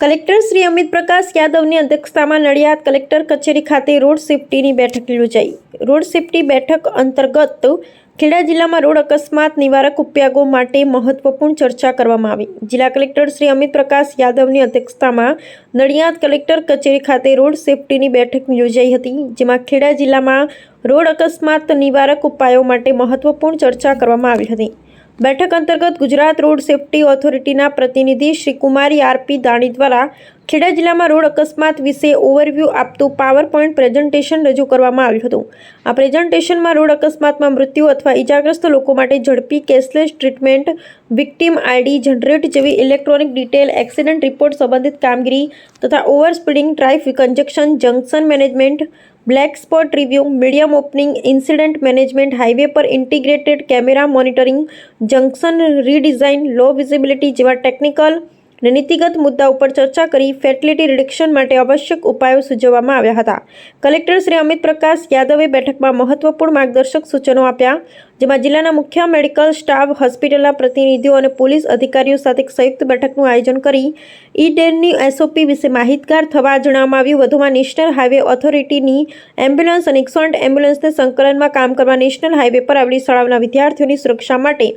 Collector Shri Amit Prakash યાદવની અધ્યક્ષતામાં Nadiad collector કચેરી ખાતે રોડ સેફ્ટીની બેઠક યોજાઈ. રોડ સેફ્ટી બેઠક અંતર્ગત ખેડા જિલ્લામાં રોડ અકસ્માત નિવારક ઉપાયો માટે મહત્વપૂર્ણ ચર્ચા કરવામાં આવી. જિલ્લા કલેક્ટર શ્રી અમિત પ્રકાશ યાદવની અધ્યક્ષતામાં નડિયાદ કલેક્ટર કચેરી ખાતે રોડ સેફ્ટીની બેઠક યોજાઈ હતી, જેમાં ખેડા જિલ્લામાં રોડ અકસ્માત નિવારક ઉપાયો માટે મહત્વપૂર્ણ ચર્ચા કરવામાં આવી હતી. બેઠક અંતર્ગત ગુજરાત રોડ સેફટી ઓથોરિટીના પ્રતિનિધિ શ્રી કુમારી આરપી દાણી દ્વારા ખેડા જિલ્લામાં રોડ અકસ્માત વિશે ઓવરવ્યૂ આપતું પાવર પોઈન્ટ પ્રેઝન્ટેશન રજૂ કરવામાં આવ્યું હતું. આ પ્રેઝન્ટેશનમાં રોડ અકસ્માતમાં મૃત્યુ અથવા ઇજાગ્રસ્ત લોકો માટે ઝડપી cashless treatment, victim ID, generate જેવી ઇલેક્ટ્રોનિક ડિટેલ, એક્સિડન્ટ રિપોર્ટ સંબંધિત કામગીરી તથા over speeding traffic congestion, junction management, black spot review, medium opening, incident management, highway પર integrated camera monitoring, junction redesign, low visibility જેવા ટેકનિકલ અને નીતિગત મુદ્દા ઉપર ચર્ચા કરી ફેટલિટી રિડક્શન માટે આવશ્યક ઉપાયો સૂચવવામાં આવ્યા હતા. કલેક્ટર શ્રી અમિત પ્રકાશ યાદવે બેઠકમાં મહત્વપૂર્ણ માર્ગદર્શક સૂચનો આપ્યા. જેમાં જિલ્લાના મુખ્ય મેડિકલ સ્ટાફ, હોસ્પિટલના પ્રતિનિધિઓ અને પોલીસ અધિકારીઓ સાથે સંયુક્ત બેઠકનું આયોજન કરી ઈ ડેનની એસઓપી વિશે માહિતગાર થવા જણાવવામાં આવ્યું. વધુમાં નેશનલ હાઈવે ઓથોરિટીની એમ્બ્યુલન્સ અને એકસો એમ્બ્યુલન્સને સંકલનમાં કામ કરવા નેશનલ હાઈવે પર આવેલી શાળાઓના વિદ્યાર્થીઓની સુરક્ષા માટે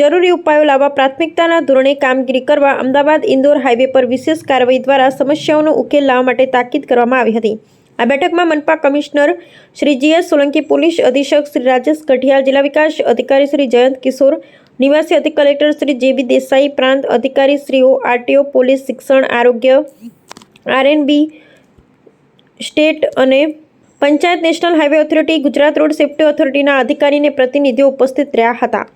જરૂરી ઉપાયો લાવવા, પ્રાથમિકતાના ધોરણે કામગીરી કરવા, અમદાવાદ ઇન્દોર હાઈવે પર વિશેષ કાર્યવાહી દ્વારા સમસ્યાઓનો ઉકેલ લાવવા માટે તાકીદ કરવામાં આવી હતી. આ બેઠકમાં મનપા commissioner Shri GS Solanki, police અધિક્ષક શ્રી રાજેશ કઠિયાલ જિલ્લા વિકાસ અધિકારી શ્રી જયંત કિશોર, નિવાસી અધિક કલેક્ટર શ્રી જેબી દેસાઈ, પ્રાંત અધિકારી શ્રીઓ, આરટીઓ, પોલીસ શિક્ષણ, આરોગ્ય, આરએનબી, સ્ટેટ અને panchayat national highway authority, Gujarat road safety ઓથોરિટીના અધિકારીને પ્રતિનિધિઓ ઉપસ્થિત રહ્યા હતા.